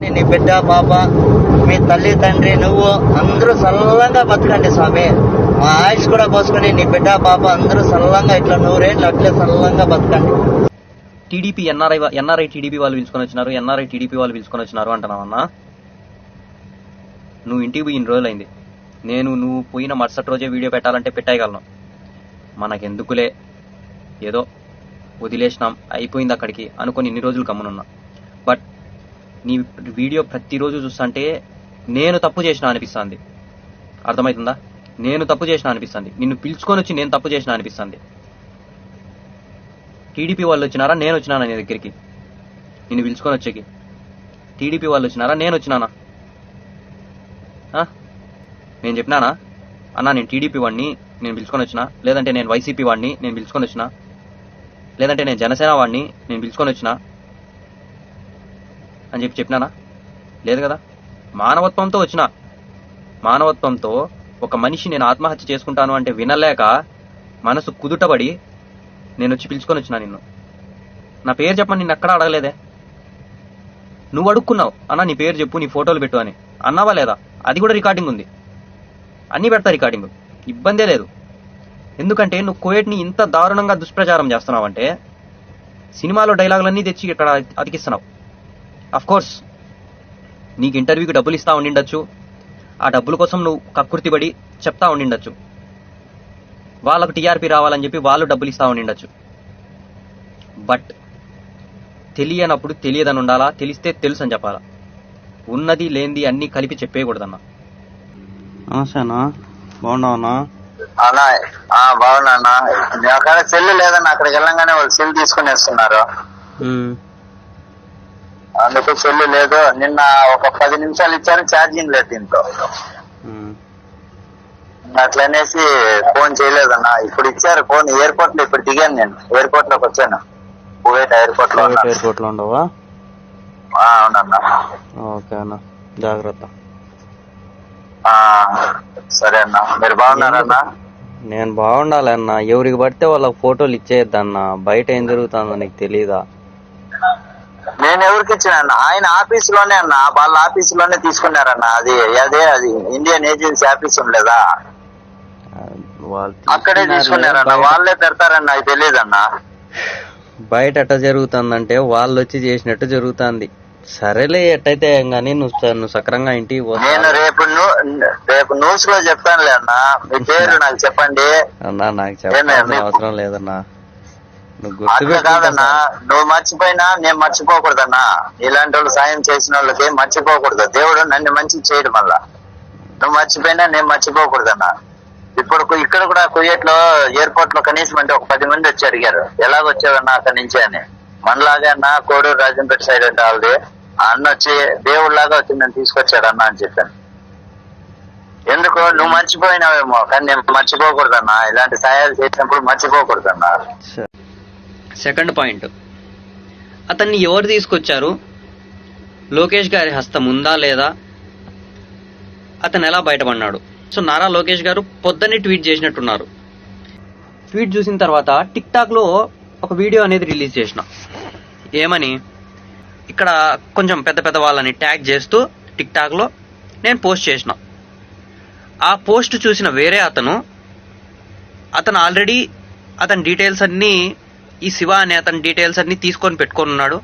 నీ బిడ్డ పాప మీ తల్లి తండ్రి నువ్వు అందరూ సల్లంగా బతకండి స్వామి. మా ఆయుష్ కూడా పోసుకొని నీ బిడ్డ పాప అందరూ సల్లంగా ఇట్లా నూరేళ్ళు అట్లే సల్లంగా బతకండి. టీడీపీ ఎన్ఆర్ఐ ఎన్ఆర్ఐ టీడీపీ వాళ్ళు పిలుచుకొని వచ్చినారు ఎన్ఆర్ఐ టీడీపీ వాళ్ళు పిలుచుకొని వచ్చినారు అంటున్నావన్నా నువ్వు ఇంటికి పోయి రోజులు రోజులైంది. నేను నువ్వు పోయిన మరుసటి రోజే వీడియో పెట్టాలంటే పెట్టేయగలను. మనకెందుకులే? ఏదో వదిలేసినాం అయిపోయింది అక్కడికి అనుకొని ఇన్ని రోజులు గమ్మునున్నా. బట్ నీ వీడియో ప్రతిరోజు చూస్తుంటే నేను తప్పు చేసిన అనిపిస్తుంది. అర్థమవుతుందా నేను తప్పు చేసిన అనిపిస్తుంది. నిన్ను పిలుచుకొని వచ్చి నేను తప్పు చేసిన అనిపిస్తుంది. టీడీపీ వాళ్ళు వచ్చినారా? నేను వచ్చినానా నీ దగ్గరికి? నిన్ను పిలుచుకొని వచ్చేకి. టీడీపీ వాళ్ళు వచ్చినారా? నేను వచ్చినానా? నేను చెప్పినానా? అన్నా నేను టీడీపీ వాడిని నేను పిలుచుకొని వచ్చినా. లేదంటే నేను వైసీపీ వాడిని నేను పిలుచుకొని వచ్చినా. లేదంటే నేను జనసేన వాడిని నేను పిలుచుకొని వచ్చినా. అని చెప్పి చెప్పినానా? లేదు కదా? మానవత్వంతో వచ్చిన మానవత్వంతో ఒక మనిషి నేను ఆత్మహత్య చేసుకుంటాను అంటే వినలేక మనసు కుదుటబడి నేను వచ్చి పిలుచుకొని వచ్చినా నిన్ను. నా పేరు చెప్పమని నిన్ను ఎక్కడా అడగలేదే? నువ్వు అడుక్కున్నావు. అన్న నీ పేరు చెప్పు నీ ఫోటోలు పెట్టు అని. అన్నావా లేదా? అది కూడా రికార్డింగ్ ఉంది. అన్నీ పెడతా రికార్డింగ్. ఇబ్బందే లేదు. ఎందుకంటే నువ్వు కోయట్ని ఇంత దారుణంగా దుష్ప్రచారం చేస్తున్నావంటే సినిమాలో డైలాగులన్నీ తెచ్చి ఇక్కడ అతికిస్తున్నావు. కోర్స్ నీకు ఇంటర్వ్యూకి డబ్బులు ఇస్తా ఉండిండొచ్చు. ఆ డబ్బుల కోసం నువ్వు కక్కుర్తిపడి చెప్తా ఉండిండొచ్చు. వాళ్ళకు టీఆర్పీ రావాలని చెప్పి వాళ్ళు డబ్బులు ఇస్తా ఉండిండొచ్చు. బట్ తెలియనప్పుడు తెలియదని ఉండాలా? తెలిస్తే తెలుసు అని చెప్పాలా? ఉన్నది లేనిది అన్నీ కలిపి చెప్పేయకూడదన్నా. నమస్తేనా బాగున్నావన్నా అన్నా? ఆ, బాగున్నా అక్కడ సెల్ లేదన్న అక్కడికి వెళ్ళంగానే వాళ్ళు సెల్ తీసుకుని వేస్తున్నారు. అందుకు సెల్ లేదు. నిన్న ఒక పది నిమిషాలు ఇచ్చారు ఛార్జింగ్ లేదు దీంట్లో. అట్లనేసి ఫోన్ చేయలేదన్న ఇప్పుడు ఇచ్చారు ఫోన్ ఎయిర్పోర్ట్లో ఇప్పుడు దిగాను నేను. ఎయిర్పోర్ట్లోకి వచ్చాను. కువైట్ ఎయిర్పోర్ట్లో ఉన్నా. ఎయిర్పోర్ట్లో ఉండవా? అవునన్నా. ఓకే అన్న. జాగ్రత్త. సరే అన్న. మీరు బాగున్నారన్నా నేను బాగుండాలి అన్న. ఎవరికి పడితే వాళ్ళకి ఫోటోలు ఇచ్చేయద్దన్న బయట ఏం జరుగుతుందో నీకు తెలీదా? నేను ఎవరికి ఇచ్చిన ఆయన ఆఫీస్లోనే అన్న. వాళ్ళ ఆఫీస్లోనే తీసుకున్నారన్న. అది అదే అది ఇండియన్ ఏజెన్సీ ఆఫీస్ వాళ్ళు అక్కడే తీసుకున్నారన్న. వాళ్ళే పెడతారన్న అది తెలియదన్న. బయట ఎట్ట జరుగుతుందంటే వాళ్ళు వచ్చి చేసినట్టు జరుగుతుంది. సరేలే ఎట్టయితే కానీ నువ్వు నువ్వు సక్రంగా ఇంటికి పో నేను రేపు రేపు న్యూస్లో చెప్తానులే అన్న. మీ పేరు నాకు చెప్పండి. అన్నా నాకు చెప్పాల్సిన మీకు- అవసరం లేదన్నా. అట్లా కాదన్నా. నువ్వు మర్చిపోయినా నేను మర్చిపోకూడదన్నా. ఇలాంటి వాళ్ళు సాయం చేసిన వాళ్ళకి మర్చిపోకూడదు. దేవుడు నన్ను మంచి చేయడు మళ్ళా. నువ్వు మర్చిపోయినా నేను మర్చిపోకూడదన్నా. ఇప్పుడు ఇక్కడ కూడా కుయ్యట్లో ఎయిర్పోర్ట్లో కనీసం అంటే ఒక పది మంది వచ్చి అడిగారు. ఎలాగ వచ్చావన్నా అక్కడి నుంచి అని. మనలాగే అన్న కోడూరు రాజంపేట సైడ్ అంటే వాళ్ళది. అన్న వచ్చి దేవుడిలాగా వచ్చి నన్ను తీసుకొచ్చాడు అన్న అని చెప్పాను. ఎందుకు? నువ్వు మర్చిపోయినావేమో. కానీ నేను మర్చిపోకూడదన్నా. ఇలాంటి సాయాలు చేసినప్పుడు మర్చిపోకూడదన్నా. Second point. అతన్ని ఎవరు తీసుకొచ్చారు? లోకేష్ గారి హస్తం ఉందా లేదా? అతను ఎలా బయటపడినాడు సో నారా లోకేష్ గారు పొద్దున్నే ట్వీట్ చేసినట్టున్నారు. ట్వీట్ చూసిన తర్వాత టిక్ టాక్లో ఒక వీడియో అనేది రిలీజ్ చేసిన. ఏమని? ఇక్కడ కొంచెం పెద్ద పెద్ద వాళ్ళని ట్యాగ్ చేస్తూ టిక్ టాక్లో నేను పోస్ట్ చేసిన. ఆ పోస్ట్ చూసిన వేరే అతను అతను ఆల్రెడీ అతని డీటెయిల్స్ అన్నీ ఈ శివ అనే అతని డీటెయిల్స్ అన్నీ తీసుకొని పెట్టుకొని ఉన్నాడు.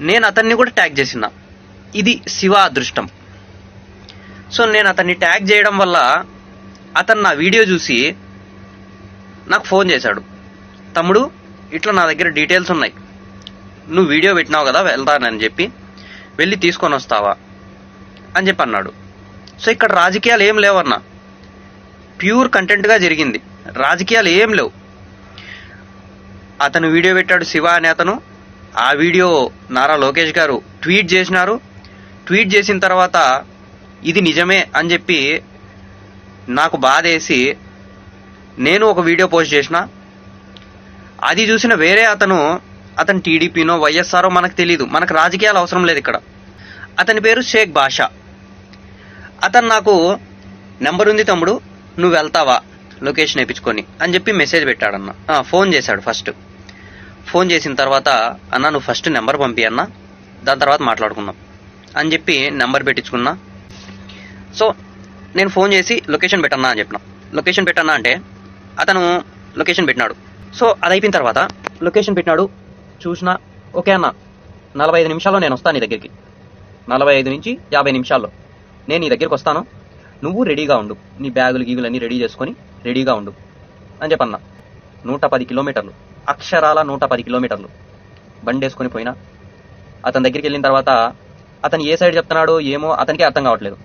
నేను అతన్ని కూడా ట్యాగ్ చేసిన. ఇది శివ అదృష్టం. సో నేను అతన్ని ట్యాగ్ చేయడం వల్ల అతను నా వీడియో చూసి నాకు ఫోన్ చేశాడు. తమ్ముడు ఇట్లా నా దగ్గర డీటెయిల్స్ ఉన్నాయి. నువ్వు వీడియో పెట్టినావు కదా వెళ్తానని చెప్పి వెళ్ళి తీసుకొని వస్తావా? అని చెప్పి అన్నాడు. సో ఇక్కడ రాజకీయాలు ఏం లేవన్నా. ప్యూర్ కంటెంట్గా జరిగింది. రాజకీయాలు ఏం లేవు. అతను వీడియో పెట్టాడు శివ అనే అతను. ఆ వీడియో నారా లోకేష్ గారు ట్వీట్ చేసినారు. ట్వీట్ చేసిన తర్వాత ఇది నిజమే అని చెప్పి నాకు బాధేసి నేను ఒక వీడియో పోస్ట్ చేసిన. అది చూసిన వేరే అతను అతను టీడీపీనో వైఎస్ఆరో మనకు తెలియదు మనకు రాజకీయాలు అవసరం లేదు ఇక్కడ. అతని పేరు షేక్ బాషా. అతను నాకు నెంబర్ ఉంది తమ్ముడు నువ్వు వెళ్తావా? లొకేషన్ వేయించుకొని అని చెప్పి మెసేజ్ పెట్టాడన్న. ఫోన్ చేశాడు ఫస్ట్. ఫోన్ చేసిన తర్వాత అన్న నువ్వు ఫస్ట్ నెంబర్ పంపి అన్న దాని తర్వాత మాట్లాడుకుందాం అని చెప్పి నెంబర్ పెట్టించుకున్నా. సో నేను ఫోన్ చేసి లొకేషన్ పెట్టన్నా అని చెప్పిన. లొకేషన్ పెట్టన్నా అంటే అతను లొకేషన్ పెట్టినాడు. సో అది అయిపోయిన తర్వాత లొకేషన్ పెట్టినాడు చూసిన ఓకే అన్న నలభై ఐదు నిమిషాల్లో నేను వస్తాను నీ దగ్గరికి. నలభై ఐదు నుంచి యాభై నిమిషాల్లో. నేను నీ దగ్గరికి వస్తాను. నువ్వు రెడీగా ఉండు. నీ బ్యాగులు గీగులు అన్నీ రెడీ చేసుకొని రెడీగా ఉండు అని చెప్పన్నా. నూట పది కిలోమీటర్లు. అక్షరాల నూట పది కిలోమీటర్లు. బండేసుకొని పోయినా. అతని దగ్గరికి వెళ్ళిన తర్వాత అతను ఏ సైడ్ చెప్తున్నాడో ఏమో అతనికే అర్థం కావట్లేదు.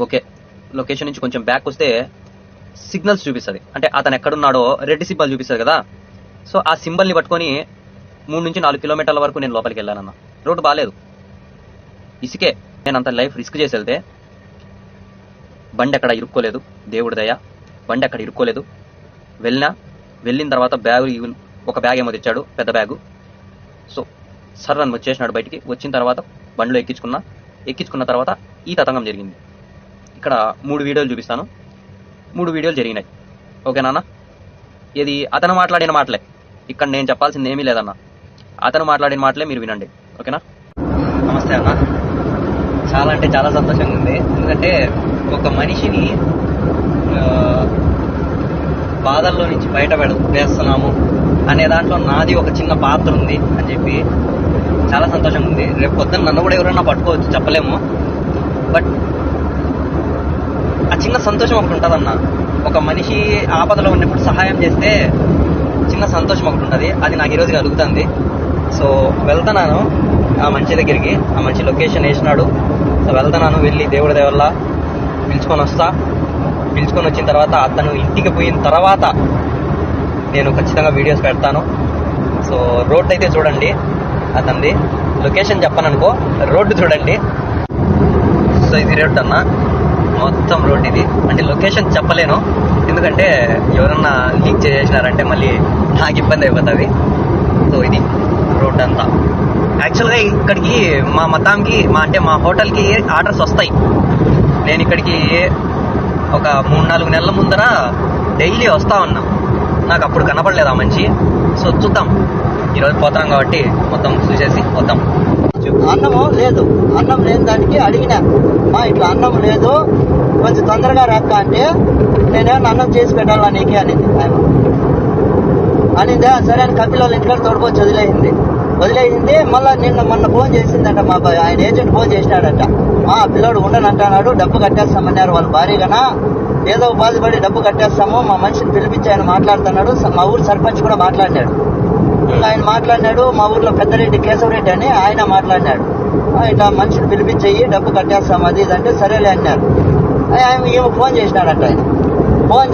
ఓకే లొకేషన్ నుంచి కొంచెం బ్యాక్ వస్తే సిగ్నల్స్ చూపిస్తుంది. అంటే అతను ఎక్కడున్నాడో రెడ్ సింబల్ చూపిస్తుంది కదా. సో ఆ సింబల్ని పట్టుకొని మూడు నుంచి నాలుగు కిలోమీటర్ల వరకు నేను లోపలికి వెళ్ళానన్న. రోడ్డు బాగాలేదు ఇసుకే. నేను అంత లైఫ్ రిస్క్ చేసి వెళ్తే బండి అక్కడ ఇరుక్కోలేదు. దేవుడి దయ. బండి అక్కడ ఇరుక్కోలేదు. వెళ్ళినా వెళ్ళిన తర్వాత బ్యాగ్ ఒక బ్యాగ్ ఏమో తెచ్చాడు పెద్ద బ్యాగు. సో సర్ అని వచ్చేసినాడు బయటికి. వచ్చిన తర్వాత బండిలో ఎక్కించుకున్న ఎక్కించుకున్న తర్వాత ఈ తతంగం జరిగింది. ఇక్కడ మూడు వీడియోలు చూపిస్తాను. మూడు వీడియోలు జరిగినాయి. ఓకే నాన్న? ఇది అతను మాట్లాడిన మాటలే. ఇక్కడ నేను చెప్పాల్సింది ఏమీ లేదన్న. అతను మాట్లాడిన మాటలే మీరు వినండి. ఓకేనా? నమస్తే అన్న. చాలా అంటే చాలా సంతోషంగా ఉంది. ఎందుకంటే ఒక మనిషిని బాధల్లో నుంచి బయటపడ వేస్తున్నాము అనే దాంట్లో నాది ఒక చిన్న పాత్ర ఉంది అని చెప్పి చాలా సంతోషంగా ఉంది. రేపు పొద్దున్న నన్ను కూడా ఎవరైనా పట్టుకోవచ్చు చెప్పలేము. బట్ ఆ చిన్న సంతోషం ఒకటి ఉంటుందన్న. ఒక మనిషి ఆపదలో ఉన్నప్పుడు సహాయం చేస్తే చిన్న సంతోషం ఒకటి ఉంటుంది. అది నాకు ఈరోజు కలుగుతుంది. సో వెళ్తున్నాను ఆ మనిషి దగ్గరికి. ఆ మనిషి లొకేషన్ వేసినాడు. సో వెళ్తున్నాను వెళ్ళి దేవుడి దేవల్లా పిలుచుకొని వస్తా. పిలుచుకొని వచ్చిన తర్వాత అతను ఇంటికి పోయిన తర్వాత నేను ఖచ్చితంగా వీడియోస్ పెడతాను. సో రోడ్ అయితే చూడండి. అతనిది లొకేషన్ చెప్పను అనుకో రోడ్డు చూడండి. సో ఇది రోడ్ అన్న. మొత్తం రోడ్ ఇది. అంటే లొకేషన్ చెప్పలేను. ఎందుకంటే ఎవరన్నా లీక్ చేసేసినారంటే మళ్ళీ నాకు ఇబ్బంది అయిపోతుంది. సో ఇది రోడ్ అంతా. యాక్చువల్గా ఇక్కడికి మా మతాంకి మా అంటే మా హోటల్కి ఆర్డర్స్ వస్తాయి. నేను ఇక్కడికి ఒక మూడు నాలుగు నెలల ముందర డైలీ వస్తా ఉన్నాం. నాకు అప్పుడు కనపడలేదు ఆ మంచి. సో చూద్దాం. ఈరోజు పోతాం కాబట్టి మొత్తం చూసేసి వద్దాం. అన్నము లేదు. అన్నం లేని దానికి అడిగినా మా ఇట్లా అన్నం లేదు. కొంచెం తొందరగా రక్క అంటే నేనేమన్నా అన్నం చేసి పెట్టాలా నీకే అనింది ఆయన సరే అని కపిల వాళ్ళ ఇంట్లో తోడుకొచ్చి వదిలేసింది. వదిలేసింది. మళ్ళీ నిన్న మొన్న ఫోన్ చేసిందంట మా ఆయన ఏజెంట్ ఫోన్ చేసినాడంట. ఆ పిల్లోడు ఉండనంటున్నాడు డబ్బు కట్టేస్తామన్నారు వాళ్ళ భారీగానా. ఏదో బాధపడి డబ్బు కట్టేస్తాము మా మనిషిని పిలిపించి ఆయన మాట్లాడుతున్నాడు మా ఊరు సర్పంచ్ కూడా మాట్లాడినాడు. ఆయన మాట్లాడినాడు మా ఊర్లో పెద్దరెడ్డి కేశవరెడ్డి అని ఆయన మాట్లాడినాడు. ఇట్లా మనిషిని పిలిపించేయి డబ్బు కట్టేస్తాం అది ఇదంటే సరేలే అన్నారు. ఆయన ఈమె ఫోన్ చేసినాడంట ఆయన. ఫోన్